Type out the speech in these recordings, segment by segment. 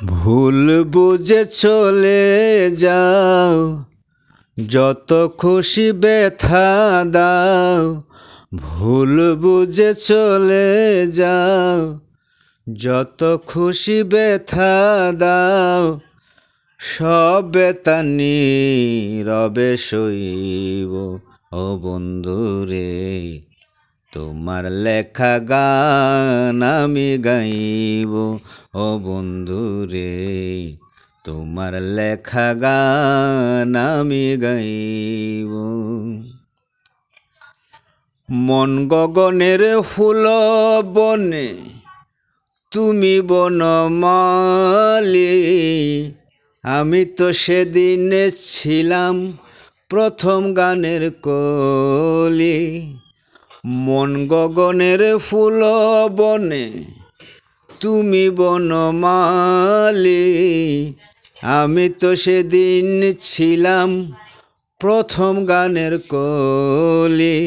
ভুল বুঝে চলে যাও, যত খুশি ব্যথা দাও, ভুল বুঝে চলে যাও, যত খুশি ব্যথা দাও, সব বেতা রবে সইব, ও বন্ধুরে। তোমার লেখা গান আমি গাইব, ও বন্ধুরে। তোমার লেখা গান আমি গাইব। মন গগনের ফুল বনে তুমি বনমালি আমি তো সেদিনে ছিলাম প্রথম গানের কলি। মন গগনের ফুল বনে, তুমি বনমালি। আমি তো সেদিন ছিলাম প্রথম গানের কলি।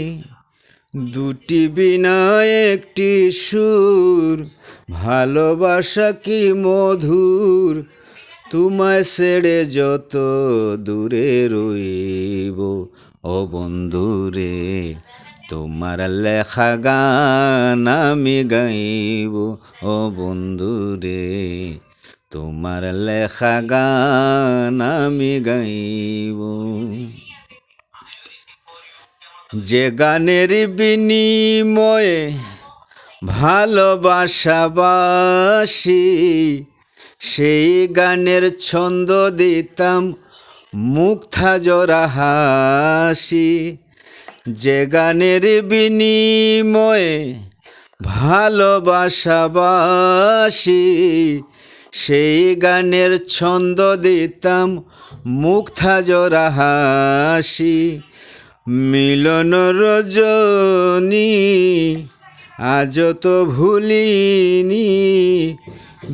দুটি বিনা একটি সুর, ভালোবাসা কি মধুর? তোমায় ছেড়ে যত দূরে রইব, ও বন্ধুরে। তোমার লেখা গান আমি গাইব, ও বন্ধুরে। তোমার লেখা গান আমি গাইব। যে গানের বিনিময়ে ভালোবাসাবাসি, সেই গানের ছন্দ দিতাম মুক্তা জোড়া হাসি। যে গানের বিনিময়ে ভালোবাসাবাসি, সেই গানের ছন্দ দিতাম মুক্তা জোড়া হাসি। মিলন রজনী আজ তো ভুলিনি,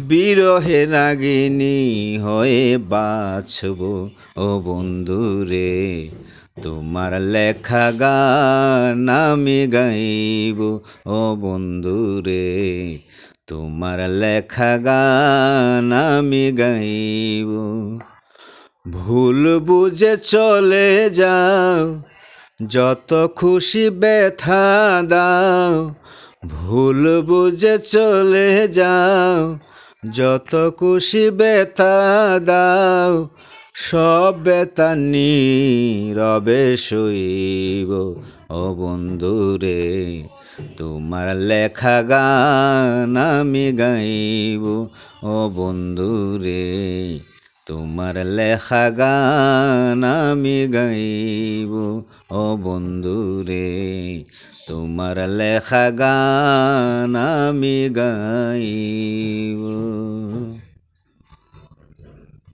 বিরহে রাগিনী হয়ে বাছব ও বন্ধুরে তোমার লেখা গান আমি গাইব, ও বন্ধু রে তোমার লেখা গান আমি গাইব। ভুল বুঝে চলে যাও, যত খুশি ব্যথা দাও। ভুল বুঝে চলে যাও, যত খুশি ব্যথা দাও। সব বেতা রবে সইব ও বন্ধুরে, তোমার লেখা গান আমি গাইব। ও বন্ধুরে, তোমার লেখা গান আমি গাইব। ও বন্ধুরে, তোমার লেখা গান আমি গাইব।